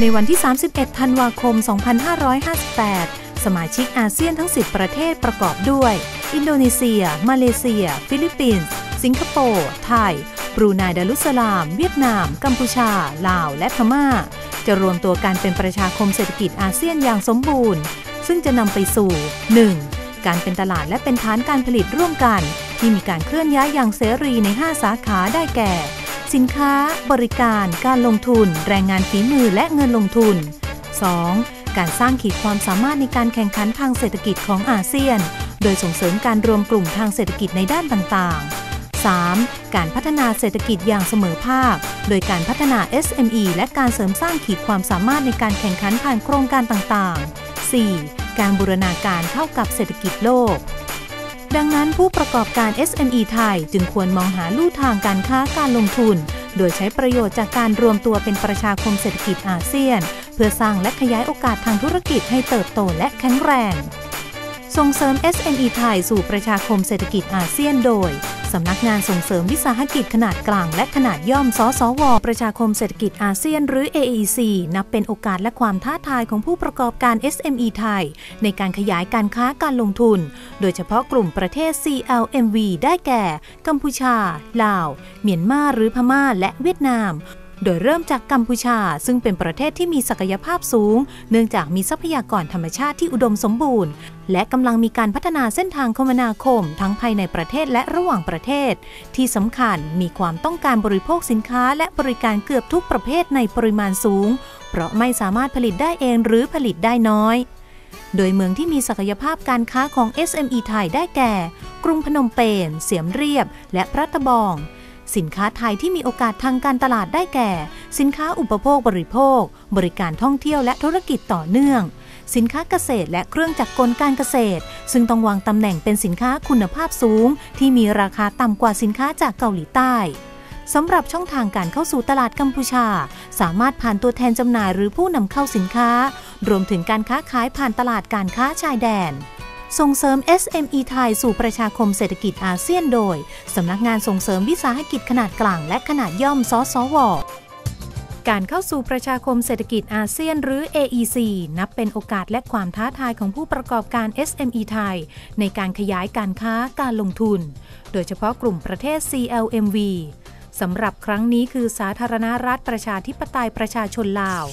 ในวันที่ 31 ธันวาคม 2558 สมาชิกอาเซียนทั้ง 10 ประเทศประกอบด้วย อินโดนีเซีย มาเลเซีย ฟิลิปปินส์ สิงคโปร์ ไทย บรูไนดารุสลาม เวียดนาม กัมพูชา ลาว และพม่า จะรวมตัวกันเป็นประชาคมเศรษฐกิจอาเซียนอย่างสมบูรณ์ ซึ่งจะนำไปสู่ 1. การเป็นตลาดและเป็นฐานการผลิตร่วมกัน ที่มีการเคลื่อนย้ายอย่างเสรีใน 5 สาขาได้แก่ สินค้า บริการ การลงทุน แรงงานฝีมือและเงินลงทุน 2. การสร้างขีดความสามารถในการแข่งขันทางเศรษฐกิจของอาเซียน โดยส่งเสริมการรวมกลุ่มทางเศรษฐกิจในด้านต่างๆ 3. การพัฒนาเศรษฐกิจอย่างเสมอภาค โดยการพัฒนา SME และการเสริมสร้างขีดความสามารถในการแข่งขันผ่านโครงการต่างๆ 4. การบูรณาการเข้ากับเศรษฐกิจโลก ดังนั้นผู้ประกอบการ SME ไทยจึงควรมองหาลู่ทางการค้าการลงทุน โดยใช้ประโยชน์จากการรวมตัวเป็นประชาคมเศรษฐกิจอาเซียน เพื่อสร้างและขยายโอกาสทางธุรกิจให้เติบโตและแข็งแรง ส่งเสริม SME ไทยสู่ประชาคมเศรษฐกิจอาเซียนโดย สำนักงานส่งเสริมวิสาหกิจขนาดกลางและขนาดย่อม สสว ประชาคมเศรษฐกิจอาเซียนหรือ AEC นับเป็นโอกาสและความท้าทายของผู้ประกอบการ SME ไทย ในการขยายการค้าการลงทุน โดยเฉพาะกลุ่มประเทศ CLMV ได้แก่ กัมพูชา ลาว เมียนมาหรือพม่าและเวียดนาม โดยเริ่มจากกัมพูชา ซึ่งเป็นประเทศที่มีศักยภาพสูง เนื่องจากมีทรัพยากรธรรมชาติที่อุดมสมบูรณ์ และกำลังมีการพัฒนาเส้นทางคมนาคม ทั้งภายในประเทศและระหว่างประเทศ ที่สำคัญมีความต้องการบริโภคสินค้า และบริการเกือบทุกประเภทในปริมาณสูง เพราะไม่สามารถผลิตได้เองหรือผลิตได้น้อยโดยเมืองที่มีศักยภาพการค้าของ SME ไทยได้แก่ กรุงพนมเปญ เสียมเรียบ และพระตะบอง สินค้าไทยที่มีโอกาสทางการตลาดได้แก่ สินค้าอุปโภคบริโภค บริการท่องเที่ยวและธุรกิจต่อเนื่อง สินค้าเกษตรและเครื่องจักรกลการเกษตร ซึ่งต้องวางตำแหน่งเป็นสินค้าคุณภาพสูง ที่มีราคาต่ำกว่าสินค้าจากเกาหลีใต้สำหรับช่องทางการเข้าสู่ตลาดกัมพูชา สามารถผ่านตัวแทนจำหน่ายหรือผู้นำเข้าสินค้า รวมถึงการค้าขายผ่านตลาดการค้าชายแดน ส่งเสริม SME ไทยสู่ประชาคมเศรษฐกิจอาเซียนโดย สำนักงานส่งเสริมวิสาหกิจขนาดกลางและขนาดย่อมสสวการเข้าสู่ประชาคมเศรษฐกิจอาเซียนหรือ AEC นับเป็นโอกาสและความท้าทายของผู้ประกอบการ SME ไทย ในการขยายการค้าการลงทุน โดยเฉพาะกลุ่มประเทศ CLMV สำหรับครั้งนี้คือสาธารณรัฐประชาธิปไตยประชาชนลาว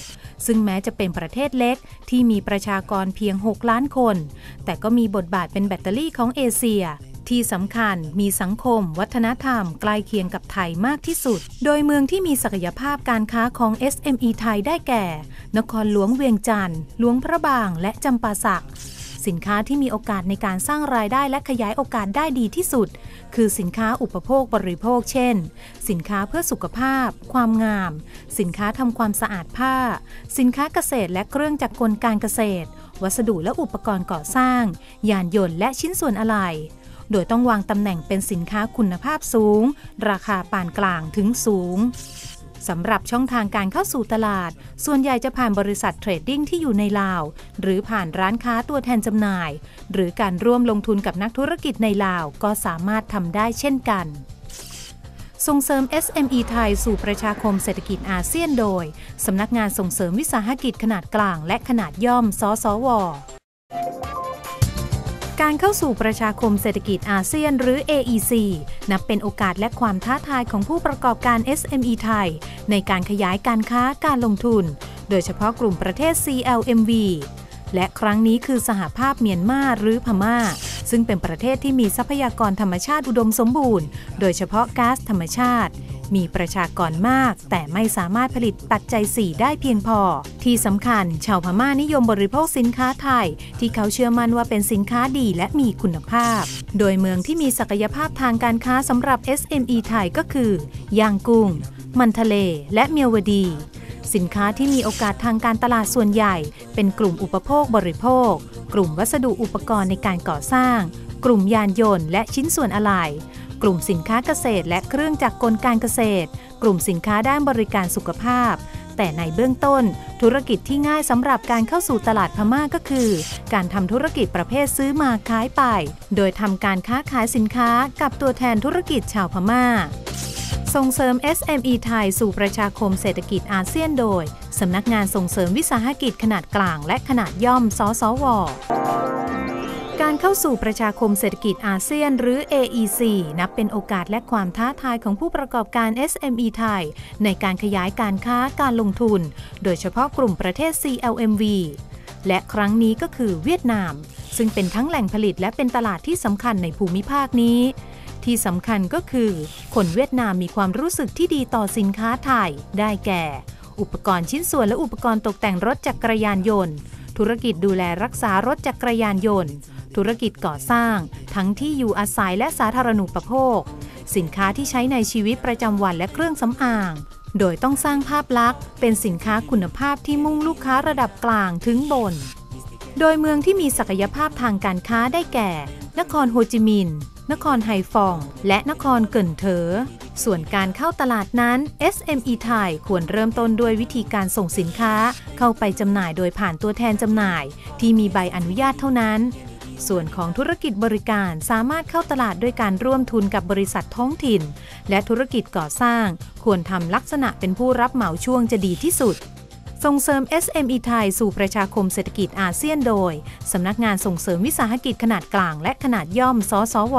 ซึ่งแม้จะเป็นประเทศเล็กที่มีประชากรเพียง 6 ล้านคน แต่ก็มีบทบาทเป็นแบตเตอรี่ของเอเชียที่สำคัญมีสังคม วัฒนธรรม ใกล้เคียงกับไทยมากที่สุด โดยเมืองที่มีศักยภาพการค้าของ SME ไทยได้แก่ นครหลวงเวียงจันทร์หลวงพระบาง และจำปาสัก สินค้าที่มีโอกาสในการสร้างรายได้และขยายโอกาสได้ดีที่สุด คือสินค้าอุปโภคบริโภค เช่น สินค้าเพื่อสุขภาพ ความงาม สินค้าทำความสะอาดผ้า สินค้าเกษตรและเครื่องจักรกลการเกษตร วัสดุและอุปกรณ์ก่อสร้าง ยานยนต์และชิ้นส่วนอะไหล่โดยต้องวางตำแหน่งเป็นสินค้าคุณภาพสูง ราคาปานกลางถึงสูง สำหรับช่องทางการเข้าสู่ตลาด ส่วนใหญ่จะผ่านบริษัทเทรดดิ้งที่อยู่ในลาว หรือผ่านร้านค้าตัวแทนจำหน่าย หรือการร่วมลงทุนกับนักธุรกิจในลาวก็สามารถทำได้เช่นกันส่งเสริม SME ไทยสู่ประชาคมเศรษฐกิจอาเซียนโดย สำนักงานส่งเสริมวิสาหกิจขนาดกลางและขนาดย่อม สสว การเข้าสู่ประชาคมเศรษฐกิจอาเซียนหรือ AEC นับเป็นโอกาสและความท้าทายของผู้ประกอบการ SME ไทย ในการขยายการค้าการลงทุน โดยเฉพาะกลุ่มประเทศ CLMV และครั้งนี้คือสหภาพเมียนมาหรือพม่า ซึ่งเป็นประเทศที่มีทรัพยากรธรรมชาติอุดมสมบูรณ์ โดยเฉพาะก๊าซธรรมชาติ มีประชากรมาก แต่ไม่สามารถผลิตปัจจัย4ได้เพียงพอ ที่สำคัญ ชาวพม่านิยมบริโภคสินค้าไทย ที่เขาเชื่อมั่นว่าเป็นสินค้าดีและมีคุณภาพ โดยเมืองที่มีศักยภาพทางการค้าสำหรับ SME ไทยก็คือย่างกุ้ง มันทะเล และเมียวดี สินค้าที่มีโอกาสทางการตลาดส่วนใหญ่ เป็นกลุ่มอุปโภคบริโภค กลุ่มวัสดุอุปกรณ์ในการก่อสร้าง กลุ่มยานยนต์และชิ้นส่วนอะไหล่ กลุ่มสินค้าเกษตร และเครื่องจักรกลการเกษตร กลุ่มสินค้าด้านบริการสุขภาพ แต่ในเบื้องต้น ธุรกิจที่ง่ายสำหรับการเข้าสู่ตลาดพม่าก็คือ การทำธุรกิจประเภทซื้อมาขายไป โดยทำการค้าขายสินค้ากับตัวแทนธุรกิจชาวพม่าส่งเสริม SME ไทยสู่ประชาคมเศรษฐกิจอาเซียนโดย สำนักงานส่งเสริมวิสาหกิจขนาดกลางและขนาดย่อม สสว เข้าสู่ประชาคมเศรษฐกิจอาเซียนหรือ AEC นับเป็นโอกาสและความท้าทายของผู้ประกอบการ SME ไทย ในการขยายการค้าการลงทุน โดยเฉพาะกลุ่มประเทศ CLMV และครั้งนี้ก็คือเวียดนาม ซึ่งเป็นทั้งแหล่งผลิตและเป็นตลาดที่สำคัญในภูมิภาคนี้ ที่สำคัญก็คือ คนเวียดนามมีความรู้สึกที่ดีต่อสินค้าไทย ได้แก่ อุปกรณ์ชิ้นส่วนและอุปกรณ์ตกแต่งรถจักรยานยนต์ ธุรกิจดูแลรักษารถจักรยานยนต์ ธุรกิจก่อสร้าง ทั้งที่อยู่อาศัยและสาธารณูปโภค สินค้าที่ใช้ในชีวิตประจำวันและเครื่องสำอาง โดยต้องสร้างภาพลักษณ์ เป็นสินค้าคุณภาพที่มุ่งลูกค้าระดับกลางถึงบน โดยเมืองที่มีศักยภาพทางการค้าได้แก่ นครโฮจิมินห์นครไฮฟอง และนครเกินเถอ ส่วนการเข้าตลาดนั้น SME ไทยควรเริ่มต้นด้วยวิธีการส่งสินค้า เข้าไปจำหน่ายโดยผ่านตัวแทนจำหน่าย ที่มีใบอนุญาตเท่านั้น ส่วนของธุรกิจบริการสามารถเข้าตลาดด้วยการร่วมทุนกับบริษัทท้องถิ่น และธุรกิจก่อสร้าง ควรทำลักษณะเป็นผู้รับเหมาช่วงจะดีที่สุด ส่งเสริม SME ไทยสู่ประชาคมเศรษฐกิจอาเซียนโดย สำนักงานส่งเสริมวิสาหกิจขนาดกลางและขนาดย่อม สสว